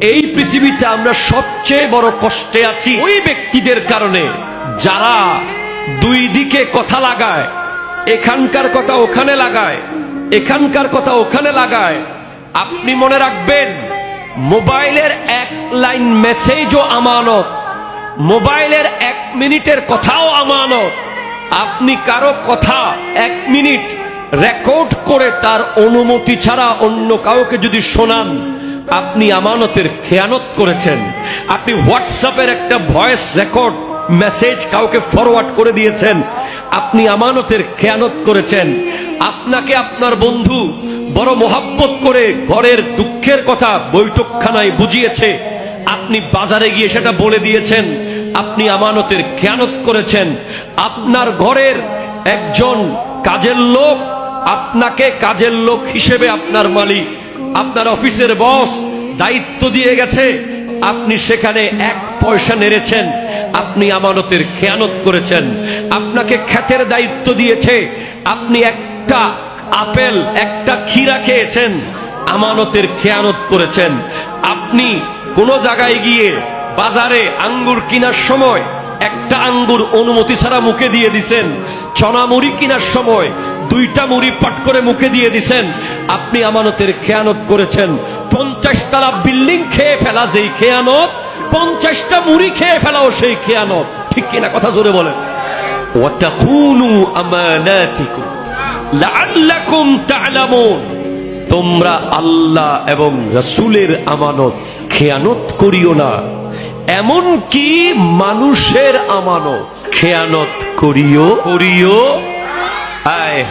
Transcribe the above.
এই পৃথিবীতে আমরা সবচেয়ে বড় কষ্টে আছি ওই ব্যক্তিদের কারণে। যারা দুই দিকে কথা লাগায়, এখানকার কথা ওখানে লাগায়, এখানকার কথা ওখানে লাগায়। আপনি মনে রাখবেন, মোবাইলের এক লাইন মেসেজও আমানত, মোবাইলের এক মিনিটের কথাও আমানত। আপনি কারও কথা এক মিনিট রেকর্ড করে তার অনুমতি ছাড়া অন্য কাউকে যদি শোনান আপনি আমানতের খেয়ানত করেছেন। আপনি হোয়াটসঅ্যাপের একটা ভয়েস রেকর্ড, মেসেজ কাউকে ফরওয়ার্ড করে দিয়েছেন। আপনি আমানতের খেয়ানত করেছেন। আপনাকে আপনার বন্ধু বড় মোহাব্বত করে ঘরের দুঃখের কথা বৈঠকখানায় বুঝিয়েছে। আপনি বাজারে গিয়ে সেটা বলে দিয়েছেন। আপনি আমানতের খেয়ানত করেছেন। আপনার ঘরের একজন কাজের লোক, আপনাকে কাজের লোক হিসেবে আপনার মালিক। আপনার অফিসের বস দায়িত্ব দিয়ে গেছে। আপনি সেখানে এক পয়সা নেড়েছেন। আপনি আমানতের খেয়ানত করেছেন। আপনাকে খ্যাতের দায়িত্ব দিয়েছে। আপনি একটা আপেল, একটা ক্ষীরা খেয়েছেন। আমানতের খেয়ানত করেছেন। আপনি কোন জায়গায় গিয়ে বাজারে আঙ্গুর কেনার সময় একটা আঙ্গুর অনুমতি ছাড়া মুখে দিয়ে দিছেন। চনা মুড়ি কেনার সময় দুইটা মুড়ি পাট করে মুখে দিয়ে দিছেন। আপনি আমানতের খেয়ানত করেছেন। পঞ্চাশ তালা বিল্ডিং খেয়ে ফেলা যেই খেয়ানত, পঞ্চাশটা মুড়ি খেয়ে ফেলাও সেই খেয়ানত। ঠিক কিনা কথা জোরে বলেন। তোমরা আল্লাহ এবং রসুলের আমানত খেয়ানত করিও না। এমন কি মানুষের আমানত খেয়ানত করিও করিও। আয়